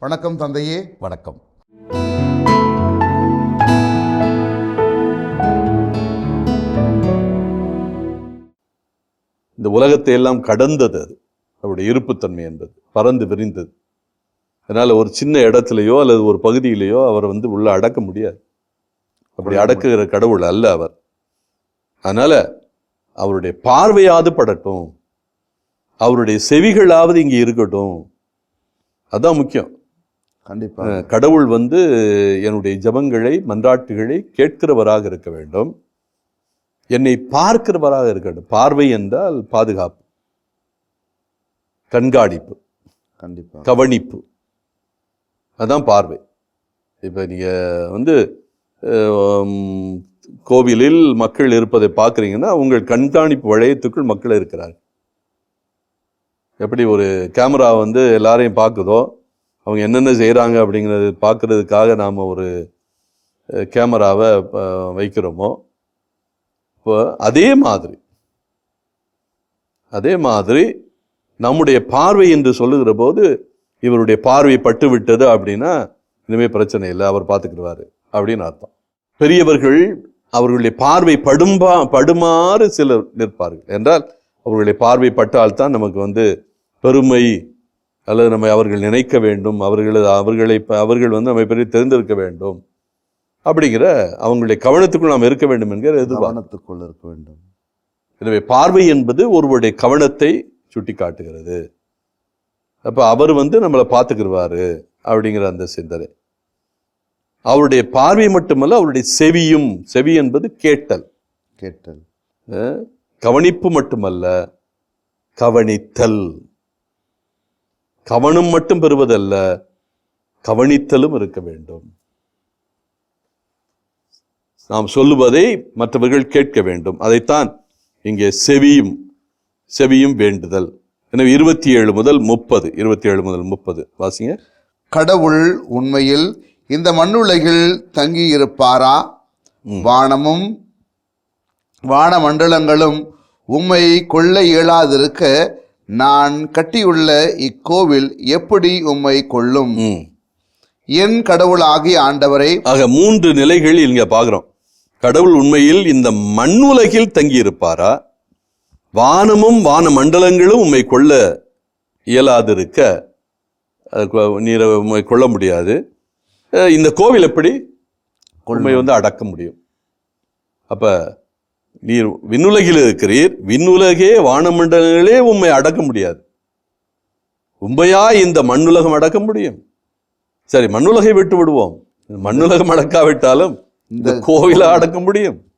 வணக்கம் தந்தையே வணக்கம். இந்த உலகத்தை எல்லாம் கடந்தது அது. அவருடைய இருப்புத்தன்மை என்பது பறந்து விரிந்தது. அதனால ஒரு சின்ன இடத்துலையோ அல்லது ஒரு பகுதியிலேயோ அவரை வந்து உள்ள அடக்க முடியாது. அப்படி அடக்குகிற கடவுள் அல்ல அவர். அதனால அவருடைய பார்வையாவது படட்டும். அவருடைய செவிகளாவது இங்கே இருக்கட்டும். அதான் முக்கியம். கண்டிப்பாக கடவுள் வந்து என்னுடைய ஜெபங்களை மன்றாட்டுகளை கேட்கிறவராக இருக்க வேண்டும். என்னை பார்க்கிறவராக இருக்கட்டும். பார்வை என்றால் பாதுகாப்பு. கண்காணிப்பு. கண்டிப்பாக கவனிப்பு. அதான் பார்வை. இப்போ நீங்கள் வந்து கோவிலில் மக்கள் இருப்பதை பார்க்குறீங்கன்னா உங்கள் கண்காணிப்பு வளையத்துக்குள் மக்கள் இருக்கிறார்கள். எப்படி ஒரு கேமரா வந்து எல்லாரையும் பார்க்குதோ அவங்க என்னென்ன செய்கிறாங்க அப்படிங்கிறது பார்க்குறதுக்காக நாம் ஒரு கேமராவை வைக்கிறோமோ இப்போ அதே மாதிரி அதே மாதிரி நம்முடைய பார்வை என்று சொல்லுகிற போது இவருடைய பார்வை பட்டு விட்டது அப்படின்னா இனிமேல் பிரச்சனை இல்லை அவர் பார்த்துக்கிடுவார் அப்படின்னு அர்த்தம். பெரியவர்கள் அவர்களுடைய பார்வை படும்பா படுமாறு சிலர் நிற்பார்கள். என்றால் அவர்களுடைய பார்வை பட்டால்தான் நமக்கு வந்து பெருமை அல்லது நம்ம அவர்கள் நினைக்க வேண்டும் அவர்களது அவர்களை அவர்கள் வந்து நம்மை பற்றி தெரிந்திருக்க வேண்டும் அப்படிங்கிற அவங்களுடைய கவனத்துக்குள் நாம் இருக்க வேண்டும் என்கிற எதிர்பார்ப்பு. கவனத்துக்குள் இருக்க வேண்டும். எனவே பார்வை என்பது ஒருவருடைய கவனத்தை சுட்டி காட்டுகிறது அப்ப அவர் வந்து நம்மளை பார்த்துக்கிடுவாரு அப்படிங்கிற அந்த சிந்தனை. அவருடைய பார்வை மட்டுமல்ல அவருடைய செவியும் செவி என்பது கேட்டல். கேட்டல். கவனிப்பு மட்டுமல்ல கவனித்தல். கவனம் மட்டும் பெறுவதல்ல கவனித்தலும் இருக்க வேண்டும். நாம் சொல்லுவதை மற்றவர்கள் கேட்க வேண்டும். அதைத்தான் இங்கே செவியும் செவியும் வேண்டுதல். எனவே இருபத்தி ஏழு முதல் முப்பது இருபத்தி ஏழு முதல் முப்பது. வாசிங்க. கடவுள் உண்மையில் இந்த மண்ணுலகில் தங்கியிருப்பாரா? வானமும் வானமண்டலங்களும் உம்மை கொள்ள இயலாதிருக்க நான் கட்டியுள்ள இக்கோவில் எப்படி உம்மை கொள்ளும். என் கடவுளாகிய ஆண்டவரை ஆக மூன்று நிலைகள் இங்க பார்க்கிறோம். கடவுள் உண்மையில் இந்த மண்ணுலகில் தங்கியிருப்பாரா? வானமும் வான மண்டலங்களும் உம்மை கொள்ள இயலாதிருக்க நீரை கொள்ள முடியாது. இந்த கோவில் எப்படி? உண்மை வந்து அடக்க முடியும். அப்ப நீர் விண்ணுலகில் இருக்கிறீர். விண்ணுலகே வானமண்டலங்களே உம்மை அடக்க முடியாது. உண்மையா இந்த மண்ணுலகம் அடக்க முடியும்? சரி மண்ணுலகை விட்டு விடுவோம். மண்ணுலகம் அடக்காவிட்டாலும் இந்த கோவிலை அடக்க முடியும்?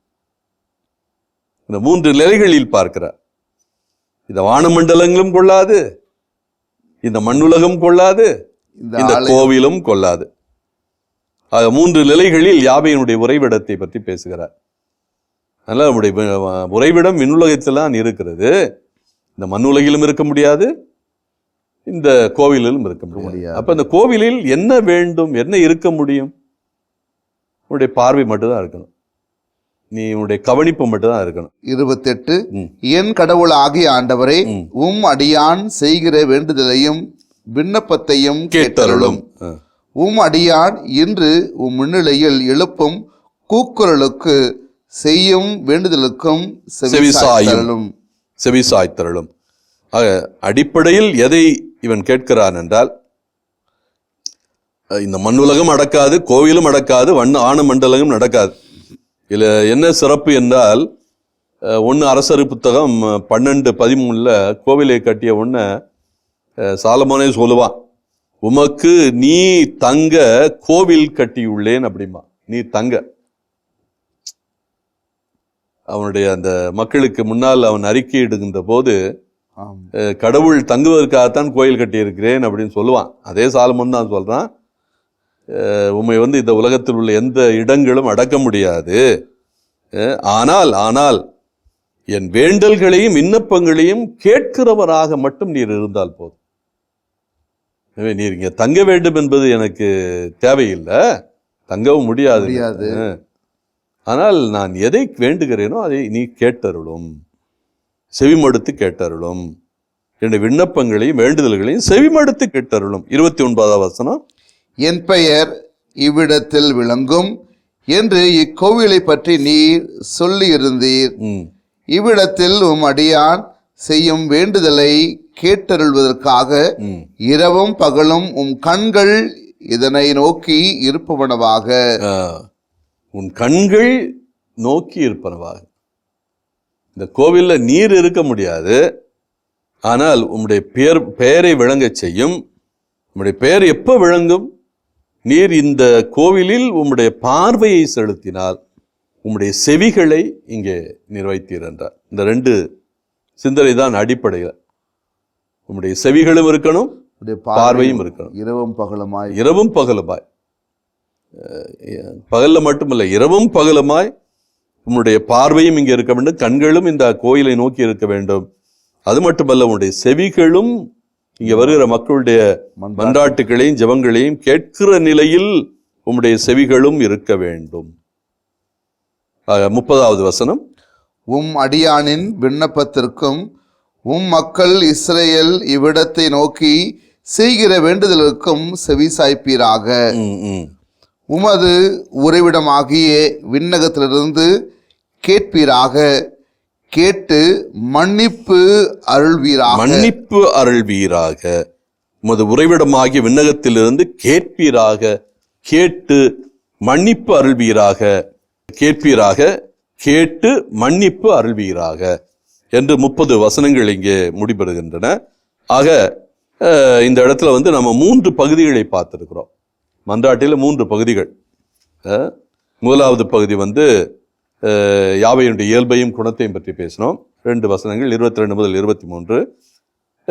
இந்த மூன்று நிலைகளில் பார்க்கிறார். இந்த வானமண்டலங்களும் கொள்ளாது. இந்த மண்ணுலகம் கொள்ளாது. இந்த கோவிலும் கொள்ளாது. ஆக மூன்று நிலைகளில் யாவையினுடைய உறைவிடத்தை பற்றி பேசுகிறார். அதனால நம்முடைய உறைவிடம் விண்ணுலகத்தில்தான் இருக்கிறது. இந்த மண்ணுலகிலும் இருக்க முடியாது இந்த கோவிலிலும் இருக்க முடியாது. அப்ப இந்த கோவிலில் என்ன வேண்டும் என்ன இருக்க முடியும்? உன்னுடைய பார்வை மட்டும்தான் இருக்கணும். நீ உன்னுடைய கவனிப்பு மட்டும்தான் இருக்கணும். இருபத்தெட்டு. என் கடவுள் ஆகிய ஆண்டவரே. உம் அடியான் செய்கிற வேண்டுதலையும் விண்ணப்பத்தையும் கேட்டருளும். உம் அடியான் இன்று உம் முன்னிலையில் எழுப்பும் கூக்குரலுக்கு செய்யும் வேண்டுதலுக்கும் செவிசாயும். செவிசாய் தருளும் ஆக அடிப்படையில் எதை இவன் கேட்கிறான் என்றால் இந்த மண்ணுலகம் அடக்காது கோவிலும் அடக்காது வண்ண ஆன மண்டலமும் நடக்காது. இதில் என்ன சிறப்பு என்றால் ஒன்று அரசர் புத்தகம் பன்னெண்டு பதிமூணுல கோவிலை கட்டிய ஒன்று சாலமோனே சொல்லுவான் உமக்கு நீ தங்க கோவில் கட்டியுள்ளேன் அப்படிமா நீ தங்க. அவனுடைய அந்த மக்களுக்கு முன்னால் அவன் அறிக்கையிடுகின்ற போது கடவுள் தங்குவதற்காகத்தான் கோயில் கட்டியிருக்கிறேன் அப்படின்னு சொல்லுவான். அதே சாலமன் தான் சொல்றான். அஹ், உம்மை வந்து இந்த உலகத்தில் உள்ள எந்த இடங்களும் அடக்க முடியாது. ஆனால் ஆனால் என் வேண்டல்களையும் விண்ணப்பங்களையும் கேட்கிறவராக மட்டும் நீர் இருந்தால் போதும். எனவே நீர் இங்க தங்க வேண்டும் என்பது எனக்கு தேவையில்லை. தங்கவும் முடியாது. ஆனால் நான் எதை வேண்டுகிறேனோ அதை நீ கேட்டருளும். செவிமடுத்து கேட்டருளும். என்னுடைய விண்ணப்பங்களையும் வேண்டுதல்களையும் செவிமடுத்து கேட்டருளும். இருபத்தி ஒன்பதாம் வசனம். என் பெயர் இவ்விடத்தில் விளங்கும் என்று இக்கோவிலை பற்றி நீர் சொல்லியிருந்தீர். இவ்விடத்தில் உம் அடியான் செய்யும் வேண்டுதலை கேட்டருள்வதற்காக இரவும் பகலும் உம் கண்கள் இதனை நோக்கி இருப்பவனவாக. உன் கண்கள் நோக்கி இருப்பனவாக. இந்த கோவில்ல நீர் இருக்க முடியாது. ஆனால் உம்முடைய பெயர் பெயரை விளங்கச் செய்யும். உம்முடைய பெயர் எப்போ விளங்கும்? நீர் இந்த கோவிலில் உம்முடைய பார்வையை செலுத்தினால் உம்முடைய செவிகளை இங்கே நிர்வைத்தீர் என்றார். இந்த ரெண்டு சிந்தனை தான் அடிப்படையில். உம்முடைய செவிகளும் இருக்கணும் பார்வையும் இருக்கணும். இரவும் பகலுமாய். இரவும் பகலுமாய். பகல்ல மட்டுமல்ல இரவும் பகலுமாய் உன்னுடைய பார்வையும் இங்கே இருக்க வேண்டும் கண்களும் இந்த கோயிலை நோக்கி இருக்க வேண்டும். அது மட்டுமல்ல உன்னுடைய செவிகளும் இங்கே வருகிற மக்களுடைய மன்றாட்டுகளையும் ஜெபங்களையும் கேட்கிற நிலையில் உம்முடைய செவிகளும் இருக்க வேண்டும். முப்பதாவது வசனம். உம் அடியானின் விண்ணப்பத்திற்கும் உம் மக்கள் இஸ்ரேல் இவ்விடத்தை நோக்கி செய்கிற வேண்டுதலுக்கும் செவிசாய்ப்பீராக ம், ம். உமது உறைவிடமாகிய விண்ணகத்திலிருந்து கேட்பீராக. கேட்டு மன்னிப்பு அருள்வீராக. மன்னிப்பு அருள்வீராக. உமது உறைவிடமாகிய விண்ணகத்திலிருந்து கேட்பீராக. கேட்டு மன்னிப்பு அருள்வீராக. கேட்பீராக. கேட்டு மன்னிப்பு அருள்வீராக. என்று முப்பது வசனங்கள் இங்கே முடிபெறுகின்றன. ஆக இந்த இடத்துல வந்து நம்ம மூன்று பகுதிகளை பார்த்துருக்கிறோம். மன்றாட்டில் மூன்று பகுதிகள். முதலாவது பகுதி வந்து யாவையுடைய இயல்பையும் குணத்தையும் பற்றி பேசினோம். ரெண்டு வசனங்கள் இருபத்தி ரெண்டு முதல் இருபத்தி மூன்று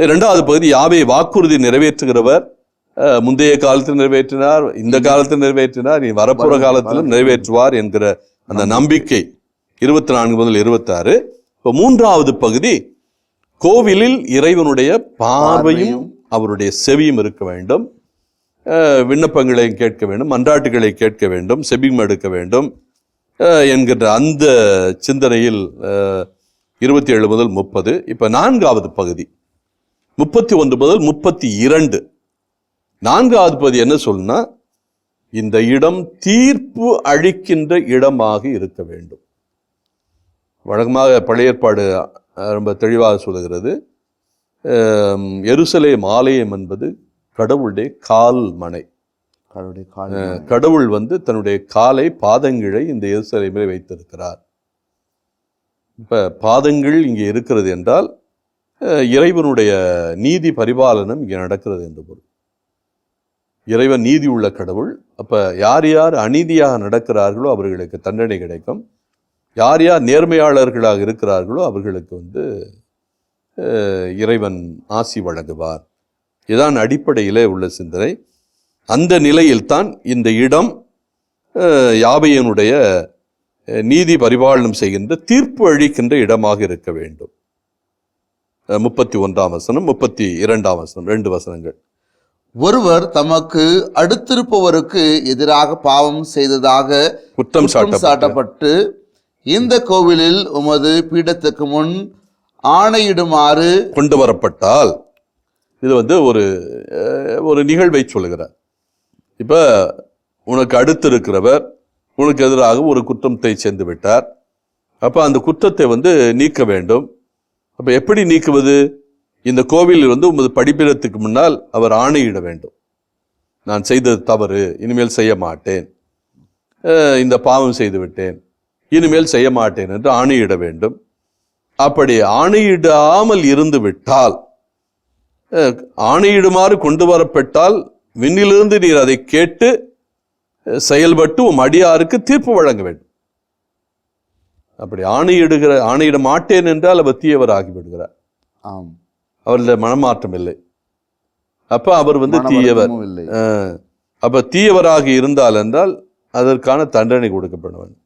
இரண்டாவது பகுதி யாவை வாக்குறுதி நிறைவேற்றுகிறவர்? முந்தைய காலத்தில் நிறைவேற்றினார் இந்த காலத்தில் நிறைவேற்றினார் இனி வரப்புற காலத்திலும் நிறைவேற்றுவார் என்கிற அந்த நம்பிக்கை. இருபத்தி நான்கு முதல் இருபத்தாறு. இப்போ மூன்றாவது பகுதி கோவிலில் இறைவனுடைய பார்வையும் அவருடைய செவியும் இருக்க வேண்டும். விண்ணப்பங்களையும் விண்ணப்பங்களை கேட்க வேண்டும் மன்றாட்டுகளை கேட்க வேண்டும் செபிங் எடுக்க வேண்டும். என்கின்ற அந்த சிந்தனையில் இருபத்தி ஏழு முதல் முப்பது இப்போ நான்காவது பகுதி. முப்பத்தி ஒன்று முதல் முப்பத்தி இரண்டு நான்காவது பகுதி என்ன சொல்லுனா இந்த இடம் தீர்ப்பு அழிக்கின்ற இடமாக இருக்க வேண்டும். வழக்கமாக பழைய ஏற்பாடு ரொம்ப தெளிவாக சொல்லுகிறது. எருசலே எருசலேம் ஆலயம் என்பது கடவுளுடைய கால் மனை கடவுள் வந்து தன்னுடைய காலை பாதங்களை இந்த எருசலேமிலே வைத்திருக்கிறார். இப்ப பாதங்கள் இங்கே இருக்கிறது என்றால் இறைவனுடைய நீதி பரிபாலனம் இங்கே நடக்கிறது என்று பொருள். இறைவன் நீதி உள்ள கடவுள். அப்ப யார் யார் அநீதியாக நடக்கிறார்களோ அவர்களுக்கு தண்டனை கிடைக்கும். யார் யார் நேர்மையாளர்களாக இருக்கிறார்களோ அவர்களுக்கு வந்து இறைவன் ஆசி வழங்குவார். இதான் அடிப்படையிலே உள்ள சிந்தனை. அந்த நிலையில்தான் இந்த இடம் அஹ், நீதி பரிபாலனம் செய்கின்ற தீர்ப்பு அளிக்கின்ற இடமாக இருக்க வேண்டும். முப்பத்தி ஒன்றாம் வசனம் முப்பத்தி இரண்டாம் வசனம் ரெண்டு வசனங்கள். ஒருவர் தமக்கு அடுத்திருப்பவருக்கு எதிராக பாவம் செய்ததாக குற்றம் சாட்டப்பட்டு இந்த கோவிலில் உமது பீடத்துக்கு முன் ஆணையிடுமாறு கொண்டு வரப்பட்டால் இது வந்து ஒரு ஒரு நிகழ்வை சொல்லுகிறார். இப்போ உனக்கு அடுத்து இருக்கிறவர் உனக்கு எதிராக ஒரு குற்றத்தை சேர்ந்து விட்டார். அப்போ அந்த குற்றத்தை வந்து நீக்க வேண்டும். அப்போ எப்படி நீக்குவது? இந்த கோவிலில் வந்து உமது படிப்பிடத்துக்கு முன்னால் அவர் ஆணையிட வேண்டும். நான் செய்தது தவறு இனிமேல் செய்ய மாட்டேன். இந்த பாவம் செய்து விட்டேன். இனிமேல் செய்ய மாட்டேன் என்று ஆணையிட வேண்டும். அப்படி ஆணையிடாமல் இருந்து விட்டால் ஆணையிடுமாறு கொண்டு வரப்பட்டால் விண்ணிலிருந்து நீர் அதை கேட்டு செயல்பட்டு உம் அடியாருக்கு தீர்ப்பு வழங்க வேண்டும். அப்படி ஆணையிடுகிற ஆணையிட மாட்டேன் என்றால் அவர் தீயவர் ஆகிவிடுகிறார். ஆம். அவரில் மனமாற்றம் இல்லை. அப்ப அவர் வந்து தீயவர். அப்ப தீயவராக இருந்தால் என்றால் அதற்கான தண்டனை கொடுக்கப்பட வேண்டும்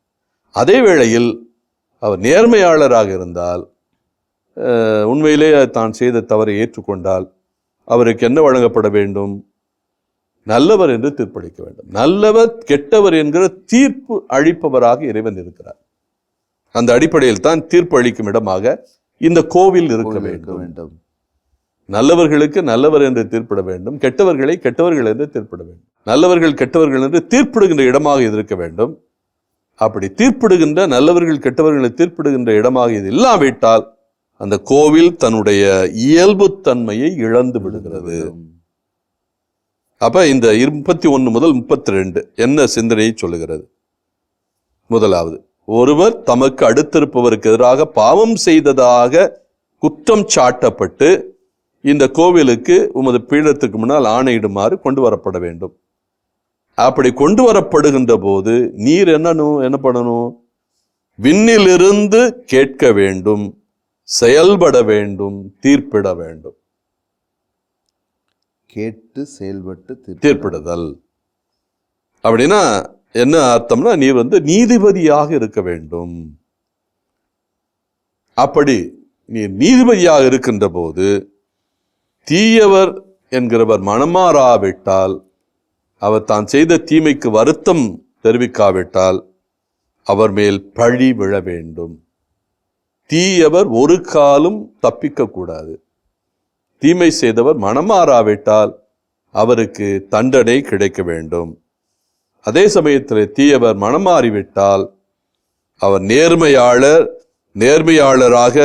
அதே வேளையில் அவர் நேர்மையாளராக இருந்தால் உண்மையிலே தான் செய்த தவறை ஏற்றுக்கொண்டால் அவருக்கு என்ன வழங்கப்பட வேண்டும்? நல்லவர் என்று தீர்ப்பளிக்க வேண்டும். நல்லவர் கெட்டவர் என்கிற தீர்ப்பு அளிப்பவராக இறைவன் இருக்கிறார். அந்த அடிப்படையில் தான் தீர்ப்பு அளிக்கும் இடமாக இந்த கோவில் இருக்க வேண்டும். நல்லவர்களுக்கு நல்லவர் என்று தீர்ப்பிட வேண்டும். கெட்டவர்களை கெட்டவர்கள் என்று தீர்ப்பிட வேண்டும். நல்லவர்கள் கெட்டவர்கள் என்று தீர்ப்பிடுகின்ற இடமாக இது இருக்க வேண்டும். அப்படி தீர்ப்பிடுகின்ற நல்லவர்கள் கெட்டவர்களை தீர்ப்பிடுகின்ற இடமாக இது இல்லாவிட்டால் அந்த கோவில் தன்னுடைய இயல்புத்தன்மையை இழந்து விடுகிறது. அப்ப இந்த முப்பத்தி ஒன்று முதல் முப்பத்தி ரெண்டு என்ன சிந்தனையை சொல்லுகிறது? முதலாவது ஒருவர் தமக்கு அடுத்திருப்பவருக்கு எதிராக பாவம் செய்ததாக குற்றம் சாட்டப்பட்டு இந்த கோவிலுக்கு உமது பீடத்துக்கு முன்னால் ஆணையிடுமாறு கொண்டு வரப்பட வேண்டும். அப்படி கொண்டு வரப்படுகின்ற போது நீர் என்னணும் என்ன பண்ணணும்? விண்ணிலிருந்து கேட்க வேண்டும். செயல்பட வேண்டும் தீர்ப்பிட வேண்டும். கேட்டு செயல்பட்டு தீர்ப்பு தீர்ப்பிடுதல். அப்படின்னா என்ன அர்த்தம்னா நீ வந்து நீதிபதியாக இருக்க வேண்டும். அப்படி நீ நீதிபதியாக இருக்கின்ற போது தீயவர் என்கிறவர் மனமாறாவிட்டால் அவர் தான் செய்த தீமைக்கு வருத்தம் தெரிவிக்காவிட்டால் அவர் மேல் பழி விழ வேண்டும். தீயவர் ஒரு காலும் தப்பிக்கக்கூடாது. தீமை செய்தவர் மனமாறாவிட்டால் அவருக்கு தண்டனை கிடைக்க வேண்டும். அதே சமயத்தில் தீயவர் மனமாறிவிட்டால் அவர் நேர்மையாளர் நேர்மையாளராக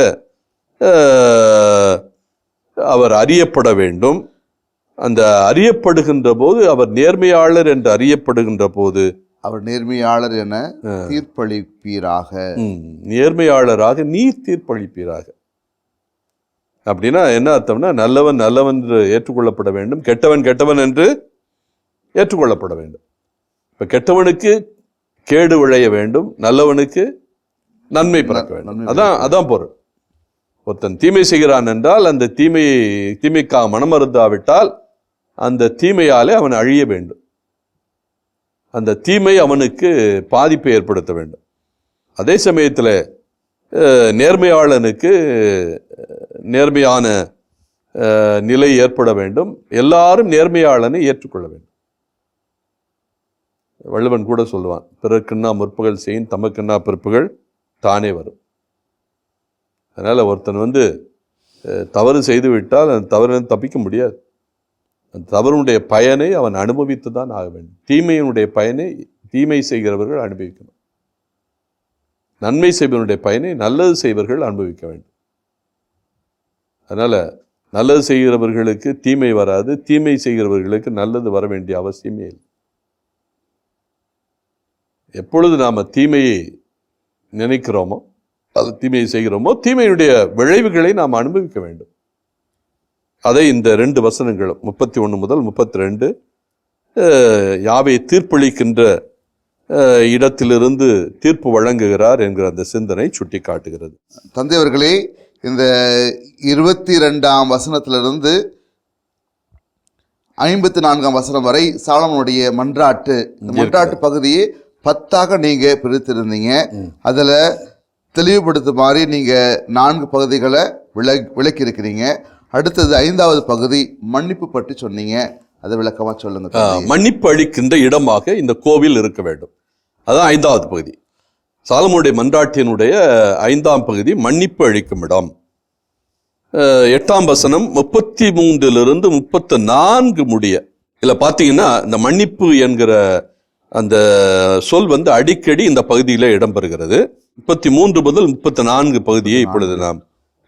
அவர் அறியப்பட வேண்டும். அந்த அறியப்படுகின்ற போது அவர் நேர்மையாளர் என்று அறியப்படுகின்ற போது அவர் நேர்மையாளர் என தீர்ப்பளிப்பீராக. நேர்மையாளராக நீர் தீர்ப்பளிப்பீராக. அப்படின்னா என்ன அர்த்தம்னா நல்லவன் நல்லவன் என்று ஏற்றுக்கொள்ளப்பட வேண்டும் கெட்டவன் கெட்டவன் என்று ஏற்றுக்கொள்ளப்பட வேண்டும். இப்ப கெட்டவனுக்கு கேடு விளைய வேண்டும் நல்லவனுக்கு நன்மை பிறக்க வேண்டும். அதான் அதான் பொருள். ஒருத்தன் தீமை செய்கிறான் என்றால் அந்த தீமையை தீமைக்காக மனமருந்தாவிட்டால் அந்த தீமையாலே அவன் அழிய வேண்டும். அந்த தீமை அவனுக்கு பாதிப்பை ஏற்படுத்த வேண்டும். அதே சமயத்தில் நேர்மையாளனுக்கு நேர்மையான நிலை ஏற்பட வேண்டும். எல்லாரும் நேர்மையாளனை ஏற்றுக்கொள்ள வேண்டும். வள்ளுவன் கூட சொல்லுவான் பிறர்க்குன்னா முற்பகல் செய்யும் தமக்குன்னா பிறப்புகள் தானே வரும். அதனால் ஒருத்தன் வந்து தவறு செய்து விட்டால் அந்த தவறு தப்பிக்க முடியாது. அந்த பயனை அவன் அனுபவித்து தான் ஆக வேண்டும். தீமையினுடைய பயனை தீமை செய்கிறவர்கள் அனுபவிக்கணும். நன்மை செய்பவனுடைய பயனை நல்லது செய்வர்கள் அனுபவிக்க வேண்டும். அதனால் நல்லது செய்கிறவர்களுக்கு தீமை வராது தீமை செய்கிறவர்களுக்கு நல்லது வர வேண்டிய அவசியமே இல்லை. எப்பொழுது நாம் தீமையை நினைக்கிறோமோ அது தீமையை செய்கிறோமோ தீமையுடைய விளைவுகளை நாம் அனுபவிக்க வேண்டும். அதை இந்த ரெண்டு வசனங்களும் முப்பத்தி ஒன்று முதல் முப்பத்தி ரெண்டு யாவை தீர்ப்பளிக்கின்ற இடத்திலிருந்து தீர்ப்பு வழங்குகிறார் என்கிற அந்த சிந்தனை சுட்டி காட்டுகிறது தந்தை அவர்களே இந்த இருபத்தி ரெண்டாம் வசனத்திலிருந்து ஐம்பத்தி நான்காம் வசனம் வரை சாலமனுடைய மன்றாட்டு மன்றாட்டு பகுதியை பத்தாக நீங்க பிரித்திருந்தீங்க. அதுல தெளிவுபடுத்துமாறு நீங்க நான்கு பகுதிகளை விள விளக்கி இருக்கிறீங்க அடுத்தது ஐந்தாவது பகுதி மன்னிப்பு பற்றி சொன்னீங்க. அதை விளக்கமா சொல்லுங்க. மன்னிப்பு அளிக்கின்ற இடமாக இந்த கோவில் இருக்க வேண்டும். அதான் ஐந்தாவது பகுதி. சாலமுடைய மன்றாட்டினுடைய ஐந்தாம் பகுதி மன்னிப்பு அளிக்கும் இடம். எட்டாம் வசனம் முப்பத்தி மூன்றிலிருந்து முப்பத்து நான்கு முடிய. இதில் பார்த்தீங்கன்னா இந்த மன்னிப்பு என்கிற அந்த சொல் வந்து அடிக்கடி இந்த பகுதியில் இடம்பெறுகிறது. முப்பத்தி மூன்று முதல் முப்பத்தி நான்கு பகுதியை இப்பொழுது நாம்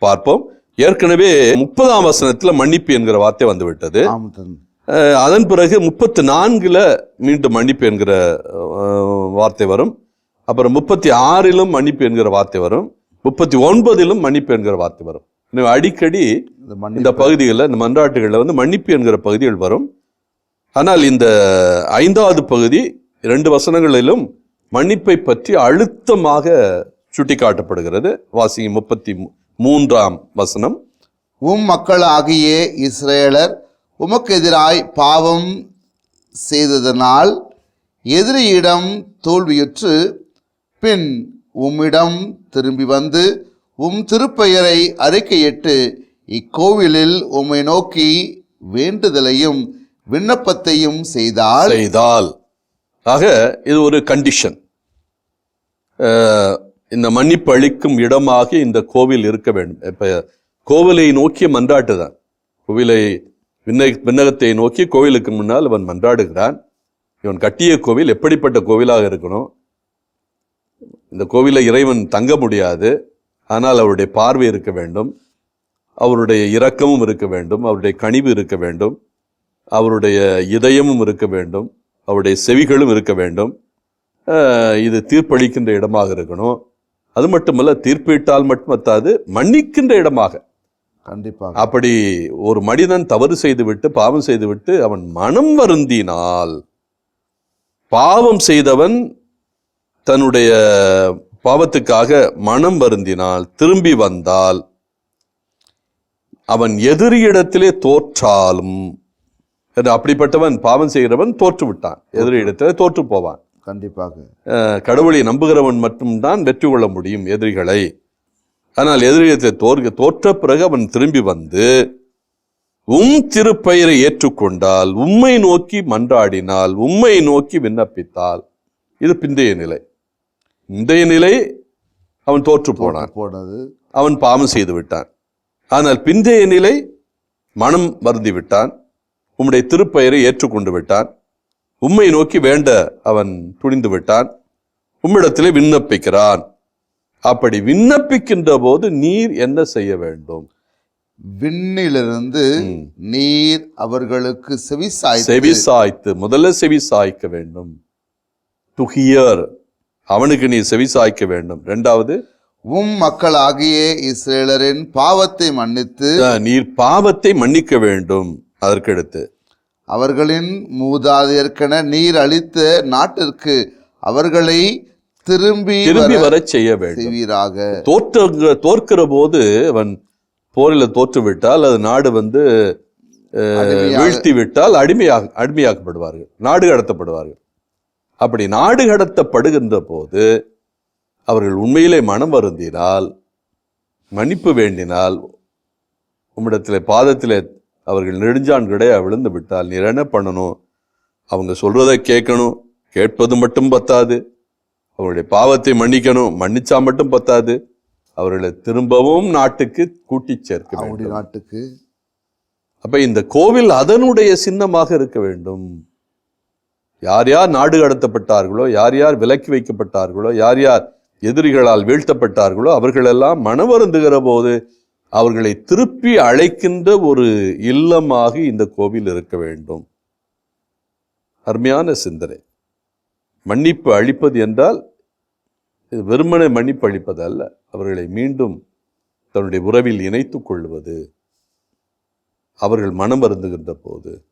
பார்ப்போம். ஏற்கனவே முப்பதாம் வசனத்துல மன்னிப்பு என்கிற வார்த்தை வந்து விட்டது ஆம் தந்தை அஹ், அதன் பிறகு முப்பத்தி நான்குல மீண்டும் மன்னிப்பு என்கிற வார்த்தை வரும். அப்புறம் முப்பத்தி ஆறிலும் மன்னிப்பு என்கிற வார்த்தை வரும். முப்பத்தி ஒன்பதிலும் மன்னிப்பு என்கிற வார்த்தை வரும். அடிக்கடி இந்த பகுதிகளில் இந்த மன்றாட்டுகளில் வந்து மன்னிப்பு என்கிற பகுதிகள் வரும். ஆனால் இந்த ஐந்தாவது பகுதி இரண்டு வசனங்களிலும் மன்னிப்பை பற்றி அழுத்தமாக சுட்டிக்காட்டப்படுகிறது. வாசிங்க முப்பத்தி மூன்றாம் வசனம். உம் மக்களாகிய இஸ்ரேலர் உமக்கு எதிராய் பாவம் செய்ததனால் எதிரியிடம் தோல்வியுற்று பின் உம்மிடம் திரும்பி வந்து உம் திருப்பெயரை அறிக்கையிட்டு இக்கோவிலில் உம்மை நோக்கி வேண்டுதலையும் விண்ணப்பத்தையும் செய்தால். செய்தால். ஆக இது ஒரு கண்டிஷன் இந்த மன்னிப்பு அளிக்கும் இடமாக இந்த கோவில் இருக்க வேண்டும். இப்போ கோவிலை நோக்கிய மன்றாட்டு தான் கோவிலை விண்ண விண்ணகத்தை நோக்கி கோவிலுக்கு முன்னால் அவன் மன்றாடுகிறான். இவன் கட்டிய கோவில் எப்படிப்பட்ட கோவிலாக இருக்கணும்? இந்த கோவிலை இறைவன் தங்க முடியாது. ஆனால் அவருடைய பார்வை இருக்க வேண்டும். அவருடைய இரக்கமும் இருக்க வேண்டும். அவருடைய கனிவு இருக்க வேண்டும். அவருடைய இதயமும் இருக்க வேண்டும். அவருடைய செவிகளும் இருக்க வேண்டும். இது தீர்ப்பளிக்கின்ற இடமாக இருக்கணும். அது மட்டுமல்ல தீர்ப்பிட்டால் மட்டும் பத்தாது மன்னிக்கின்ற இடமாக. கண்டிப்பாக. அப்படி ஒரு மனிதன் தவறு செய்துவிட்டு பாவம் செய்துவிட்டு அவன் மனம் வருந்தினால் பாவம் செய்தவன் தன்னுடைய பாவத்துக்காக மனம் வருந்தினால் திரும்பி வந்தால் அவன் எதிரியிடத்திலே தோற்றாலும் அப்படிப்பட்டவன் பாவம் செய்கிறவன் தோற்று. விட்டான் எதிரியிடத்திலே தோற்று போவான். கண்டிப்பாக. கடவுளை நம்புகிறவன் மட்டும்தான் வெற்றி கொள்ள முடியும் எதிரிகளை. ஆனால் எதிரியை தோற்க தோற்ற பிறகு அவன் திரும்பி வந்து உம் திருப்பெயரை ஏற்றுக்கொண்டால் உம்மை நோக்கி மன்றாடினால் உம்மை நோக்கி விண்ணப்பித்தால். இது பிந்தைய நிலை. முந்தைய நிலை அவன் தோற்று போனான். போனது. அவன் பாவம் செய்து விட்டான். ஆனால் பிந்தைய நிலை மனம் வருந்தி விட்டான். உம்முடைய திருப்பெயரை ஏற்றுக்கொண்டு விட்டான். உம்மை நோக்கி வேண்ட அவன் துணிந்து விட்டான். உம்மிடத்திலே விண்ணப்பிக்கிறான். அப்படி விண்ணப்பிக்கின்ற போது நீர் என்ன செய்ய வேண்டும்? விண்ணிலிருந்து. நீர் அவர்களுக்கு செவி செவி சாய்த்து முதல்ல செவி சாய்க்க வேண்டும். டு ஹியர் அவனுக்கு நீ செவி சாய்க்க வேண்டும். ரெண்டாவது உம் மக்களாகிய இஸ்ரேலரின் பாவத்தை மன்னித்து நீர் பாவத்தை மன்னிக்க வேண்டும். அதற்கடுத்து அவர்களின் மூதாதையர்க்கென நீர் அளித்த நாட்டிற்கு அவர்களை திரும்பி திரும்பி வர செய்ய வேண்டும். தோற்ற தோற்கிற போது அவன் போரில் தோற்று விட்டால் அது நாடு வந்து வீழ்த்தி விட்டால் அடிமையாக அடிமையாக்கப்படுவார்கள். நாடு கடத்தப்படுவார்கள். அப்படி நாடு கடத்தப்படுகின்ற போது அவர்கள் உண்மையிலே மனம் வருந்தினால் மன்னிப்பு வேண்டினால் உம்மிடத்தில் பாதத்தில் அவர்கள் நெடுஞ்சான் கிடையா விழுந்து விட்டால் நீர் என்ன பண்ணணும்? அவங்க சொல்றதை கேட்கணும். கேட்பது மட்டும் பத்தாது. அவருடைய பாவத்தை மன்னிக்கணும். மன்னிச்சா மட்டும் பத்தாது. அவர்களை திரும்பவும் நாட்டுக்கு கூட்டி சேர்க்க வேண்டும். நாட்டுக்கு. அப்ப இந்த கோவில் அதனுடைய சின்னமாக இருக்க வேண்டும். யார் யார் நாடு கடத்தப்பட்டார்களோ யார் யார் விலக்கி வைக்கப்பட்டார்களோ யார் யார் எதிரிகளால் வீழ்த்தப்பட்டார்களோ அவர்களெல்லாம் மனவருந்துகிற போது அவர்களை திருப்பி அழைக்கின்ற ஒரு இல்லமாக இந்த கோவில் இருக்க வேண்டும். அருமையான சிந்தனை. மன்னிப்பு அளிப்பது என்றால் இது வெறுமனே மன்னிப்பு அளிப்பது அல்ல அவர்களை மீண்டும் தன்னுடைய உறவில் இணைத்துக் கொள்வது. அவர்கள் மனம் வருந்துகின்ற போது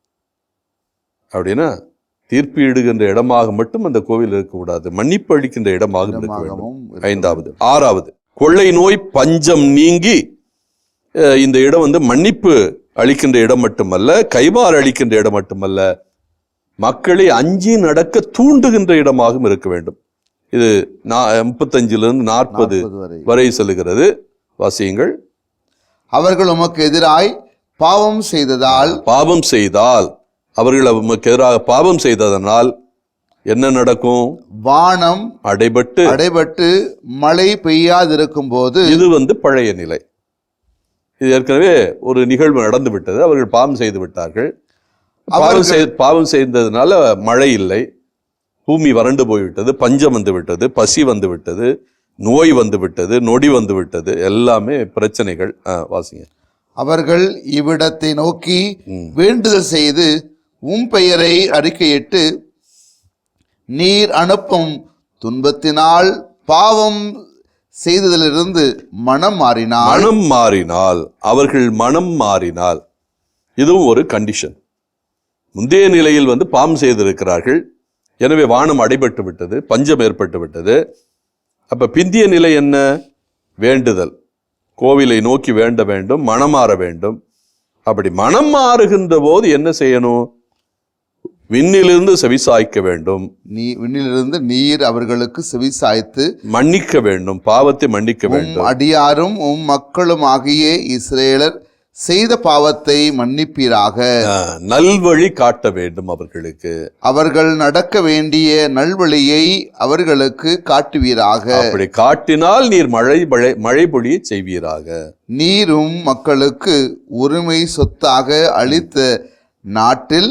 அப்படின்னா தீர்ப்பு இடுகின்ற இடமாக மட்டும் அந்த கோவில் இருக்கக்கூடாது மன்னிப்பு அளிக்கின்ற இடமாக இருக்க வேண்டும். ஐந்தாவது. ஆறாவது. கொள்ளை நோய் பஞ்சம் நீங்கி இந்த இடம் வந்து மன்னிப்பு அளிக்கின்ற இடம் மட்டுமல்ல கைமாறு அளிக்கின்ற இடம் மட்டுமல்ல மக்களை அஞ்சி நடக்க தூண்டுகின்ற இடமாகவும் இருக்க வேண்டும். இது முப்பத்தஞ்சிலிருந்து நாற்பது வரை. செல்லுகிறது வாசியுங்கள். அவர்கள் உமக்கு எதிராய் பாவம் செய்ததால் பாவம் செய்தால் அவர்கள் உமக்கு எதிராக பாவம் செய்ததனால் என்ன நடக்கும்? வானம் அடைபட்டு அடைபட்டு மழை பெய்யாதிருக்கும் போது இது வந்து பழைய நிலை. இது ஏற்கனவே ஒரு நிகழ்வு நடந்து விட்டது அவர்கள் பாவம் செய்து விட்டார்கள். பாவம் செய் பாவம் செய்ததுனால மழை இல்லை. பூமி வறண்டு போய்விட்டது. பஞ்சம் வந்து விட்டது பசி வந்து விட்டது நோய் வந்து விட்டது நொடி வந்து விட்டது எல்லாமே பிரச்சனைகள். வாசிங்க. அவர்கள் இவ்விடத்தை நோக்கி வேண்டுதல் செய்து உம் பெயரை அறிக்கையிட்டு நீர் அனுப்பும் துன்பத்தினால் பாவம் செய்ததிலிருந்து மனம் மாறினால் மனம் மாறினால் அவர்கள் மனம் மாறினால் இதுவும் ஒரு கண்டிஷன் முந்தைய நிலையில் வந்து பாம் செய்திருக்கிறார்கள். எனவே வானம் அடைபட்டு விட்டது பஞ்சம் ஏற்பட்டு விட்டது. அப்போ பிந்திய நிலை என்ன? வேண்டுதல். கோவிலை நோக்கி வேண்ட வேண்டும் மனம் மாற வேண்டும். அப்படி மனம் மாறுகின்ற போது என்ன செய்யணும்? விண்ணிலிருந்து செவிசாய்க்க வேண்டும். நீ விண்ணிலிருந்து நீர் அவர்களுக்கு செவிசாய்த்து மன்னிக்க வேண்டும் பாவத்தை மன்னிக்க வேண்டும். அடியாரும் உம் மக்களும் ஆகிய இஸ்ரேலர் செய்த பாவத்தை மன்னிப்பீராக. நல்வழி காட்ட வேண்டும் அவர்களுக்கு. அவர்கள் நடக்க வேண்டிய நல்வழியை அவர்களுக்கு காட்டுவீராக. அப்படி காட்டினால் நீர் மழை மழை மழை பொழிய செய்வீராக. நீரும் மக்களுக்கு உரிமை சொத்தாக அளித்த நாட்டில்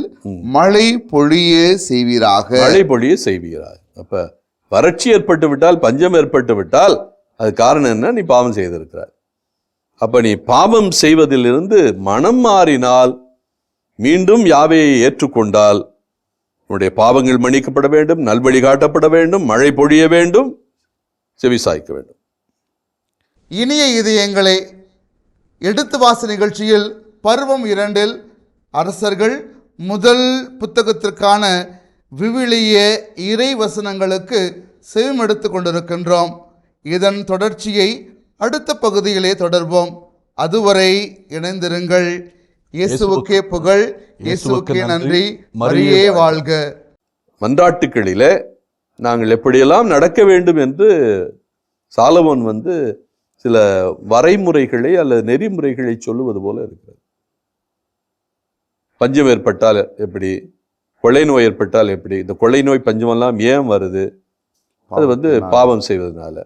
மழை பொழிய செய்வீராக. மழை பொழிய செய்வீராக. அப்ப வறட்சி ஏற்பட்டு விட்டால் பஞ்சம் ஏற்பட்டு விட்டால் அது காரணம் என்ன? நீ பாவம் செய்திருக்கிறாய். அப்ப நீ பாவம் செய்வதிலிருந்து மனம் மாறினால் மீண்டும் யாவையை ஏற்றுக்கொண்டால் உன்னுடைய பாவங்கள் மன்னிக்கப்பட வேண்டும் நல்வழி காட்டப்பட வேண்டும் மழை பொழிய வேண்டும் செவிசாய்க்க வேண்டும். இனிய இதயங்களே எடுத்து வாச நிகழ்ச்சியில் பருவம் இரண்டில் அரசர்கள் முதல் புத்தகத்திற்கான விவிலிய இறை வசனங்களுக்கு செவிமெடுத்து கொண்டிருக்கின்றோம். இதன் தொடர்ச்சியை அடுத்த பகுதியிலே தொடர்வோம். அதுவரை இணைந்திருங்கள். இயேசுவுக்கே புகழ். இயேசுவுக்கே நன்றி. மரியே வாழ்க. மன்றாட்டுக்களிலே நாங்கள் எப்படியெல்லாம் நடக்க வேண்டும் என்று சாலமோன் வந்து சில வரைமுறைகளை அல்லது நெறிமுறைகளை சொல்லுவது போல இருக்கிறது. பஞ்சம் ஏற்பட்டால் எப்படி? கொள்ளை நோய் ஏற்பட்டால் எப்படி? இந்த கொள்ளை நோய் பஞ்சமெல்லாம் ஏன் வருது? அது வந்து பாவம் செய்வதனால.